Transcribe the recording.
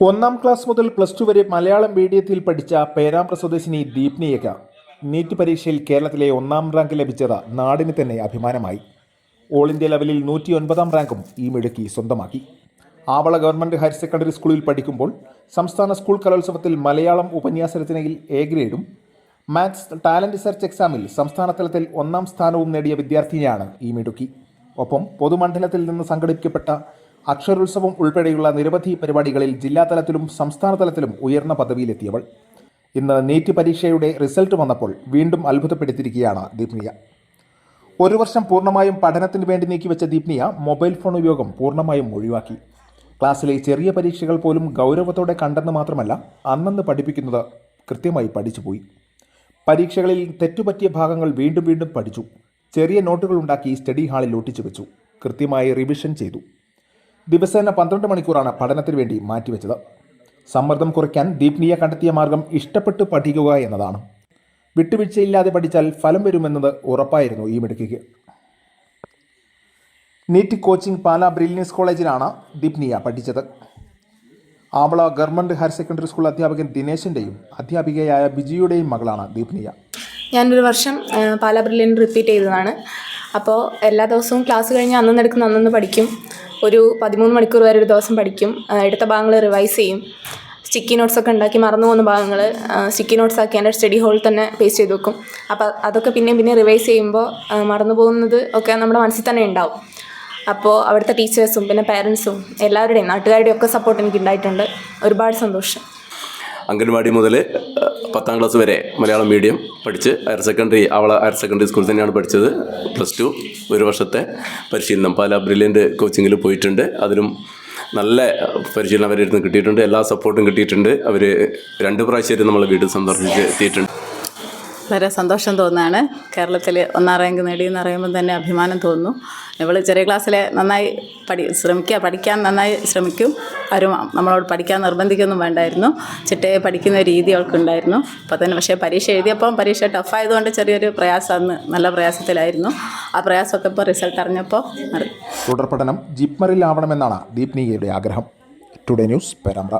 ഒന്നാം ക്ലാസ് മുതൽ plus two വരെ മലയാളം മീഡിയത്തിൽ പഠിച്ച പേരാമ്പ്ര സ്വദേശിനി ദീപ്നിയക്ക നീറ്റ് പരീക്ഷയിൽ കേരളത്തിലെ ഒന്നാം റാങ്ക് ലഭിച്ചത് നാടിന് തന്നെ അഭിമാനമായി. ഓൾ ഇന്ത്യ ലെവലിൽ നൂറ്റി ഒൻപതാം റാങ്കും ഈ മിടുക്കി സ്വന്തമാക്കി. ആവള ഗവൺമെന്റ് ഹയർ സെക്കൻഡറി സ്കൂളിൽ പഠിക്കുമ്പോൾ സംസ്ഥാന സ്കൂൾ കലോത്സവത്തിൽ മലയാളം ഉപന്യാസ രചനയിൽ എ ഗ്രേഡും മാത്സ് ടാലന്റ് സെർച്ച് എക്സാമിൽ സംസ്ഥാന തലത്തിൽ ഒന്നാം സ്ഥാനവും നേടിയ വിദ്യാർത്ഥിനിയാണ് ഈ മിടുക്കി. ഒപ്പം പൊതുമണ്ഡലത്തിൽ നിന്ന് സംഘടിപ്പിക്കപ്പെട്ട അക്ഷരോത്സവം ഉൾപ്പെടെയുള്ള നിരവധി പരിപാടികളിൽ ജില്ലാതലത്തിലും സംസ്ഥാന തലത്തിലും ഉയർന്ന പദവിയിലെത്തിയവൾ. ഇന്ന് നീറ്റ് പരീക്ഷയുടെ റിസൾട്ട് വന്നപ്പോൾ വീണ്ടും അത്ഭുതപ്പെടുത്തിയിരിക്കുകയാണ് ദീപ്നിയ. ഒരു വർഷം പൂർണമായും പഠനത്തിന് വേണ്ടി നീക്കിവെച്ച ദീപ്നിയ മൊബൈൽ ഫോൺ ഉപയോഗം പൂർണമായും ഒഴിവാക്കി. ക്ലാസ്സിലെ ചെറിയ പരീക്ഷകൾ പോലും ഗൗരവത്തോടെ കണ്ടെന്ന് മാത്രമല്ല അന്നന്ന് പഠിപ്പിക്കുന്നത് കൃത്യമായി പഠിച്ചുപോയി. പരീക്ഷകളിൽ തെറ്റുപറ്റിയ ഭാഗങ്ങൾ വീണ്ടും വീണ്ടും പഠിച്ചു. ചെറിയ നോട്ടുകൾ ഉണ്ടാക്കി സ്റ്റഡി ഹാളിൽ ഒട്ടിച്ചു വെച്ചു കൃത്യമായി റിവിഷൻ ചെയ്തു. ദിവസേന പന്ത്രണ്ട് മണിക്കൂറാണ് പഠനത്തിന് വേണ്ടി മാറ്റിവെച്ചത്. സമ്മർദ്ദം കുറയ്ക്കാൻ ദീപ്നിയ കണ്ടെത്തിയ മാർഗം ഇഷ്ടപ്പെട്ട് പഠിക്കുക എന്നതാണ്. വിട്ടുവീഴ്ചയില്ലാതെ പഠിച്ചാൽ ഫലം വരുമെന്നത് ഉറപ്പായിരുന്നു ഈ മിടുക്കിക്ക്. നീറ്റ് കോച്ചിംഗ് പാല ബ്രില്യൻസ് കോളേജിലാണ് ദീപ്നിയ പഠിച്ചത്. Avala government higher secondary school അധ്യാപകൻ ദിനേശിന്റെയും അധ്യാപികയായ ബിജിയുടെയും മകളാണ് ദീപ്നിയ. ഞാനൊരു വർഷം പാല ബ്രില്യൻ റിപ്പീറ്റ് ചെയ്തതാണ്. അപ്പോൾ എല്ലാ ദിവസവും ക്ലാസ് കഴിഞ്ഞ് അന്നന്ന് എടുക്കുന്ന അന്നന്ന് പഠിക്കും. ഒരു പതിമൂന്ന് മണിക്കൂർ വരെ ഒരു ദിവസം പഠിക്കും. എടുത്ത ഭാഗങ്ങൾ റിവൈസ് ചെയ്യും. സ്റ്റിക്കി നോട്ട്സ് ഒക്കെ ഉണ്ടാക്കി മറന്നു പോകുന്ന ഭാഗങ്ങൾ സ്റ്റിക്കി നോട്ട്സ് ആക്കി എന്റെ സ്റ്റഡി ഹോളിൽ തന്നെ പേസ്റ്റ് ചെയ്ത് വെക്കും. അപ്പോൾ അതൊക്കെ പിന്നെയും പിന്നെ റിവൈസ് ചെയ്യുമ്പോൾ മറന്നു പോകുന്നത് ഒക്കെ നമ്മുടെ മനസ്സിൽ തന്നെ ഉണ്ടാവും. അപ്പോൾ അവിടുത്തെ ടീച്ചേഴ്സും പിന്നെ പാരൻസും എല്ലാവരുടെയും നാട്ടുകാരുടെയും ഒക്കെ സപ്പോർട്ട് എനിക്ക് ഉണ്ടായിട്ടുണ്ട്. ഒരുപാട് സന്തോഷം. അംഗൻവാടി മുതൽ പത്താം ക്ലാസ് വരെ മലയാളം മീഡിയം പഠിച്ച് ഹയർ സെക്കൻഡറി അവൾ ഹയർ സെക്കൻഡറി സ്കൂളിൽ തന്നെയാണ് പഠിച്ചത്. പ്ലസ് ടു ഒരു വർഷത്തെ പരിശീലനം. പാല ബ്രില്യന്റ് കോച്ചിങ്ങിൽ പോയിട്ടുണ്ട്. അതിലും നല്ല പരിശീലനം അടുത്ത് കിട്ടിയിട്ടുണ്ട്. എല്ലാ സപ്പോർട്ടും കിട്ടിയിട്ടുണ്ട്. അവർ രണ്ട് പ്രാവശ്യമായിട്ട് നമ്മളെ വീട് സന്ദർശിച്ച് എത്തിയിട്ടുണ്ട്. വളരെ സന്തോഷം തോന്നുകയാണ് കേരളത്തിൽ ഒന്നാം റാങ്ക് നേടി എന്ന് പറയുമ്പോൾ തന്നെ അഭിമാനം തോന്നുന്നു. ഇവൾ ചെറിയ ക്ലാസ്സിലെ നന്നായി പഠി ശ്രമിക്കുക പഠിക്കാൻ നന്നായി ശ്രമിക്കും. ആരും നമ്മളോട് പഠിക്കാൻ നിർബന്ധിക്കൊന്നും വേണ്ടായിരുന്നു. ചിട്ടയെ പഠിക്കുന്ന രീതി അവൾക്കുണ്ടായിരുന്നു. അപ്പോൾ തന്നെ പക്ഷേ പരീക്ഷ എഴുതിയപ്പം പരീക്ഷ ടഫായതുകൊണ്ട് ചെറിയൊരു പ്രയാസം അന്ന് നല്ല പ്രയാസത്തിലായിരുന്നു. ആ പ്രയാസമൊക്കെ ഇപ്പോൾ റിസൾട്ട് അറിഞ്ഞപ്പോൾ തുടർ പഠനം ജിപ്മറിലാവണമെന്നാണ് ദീപ്നികയുടെ ആഗ്രഹം. Today news Perambra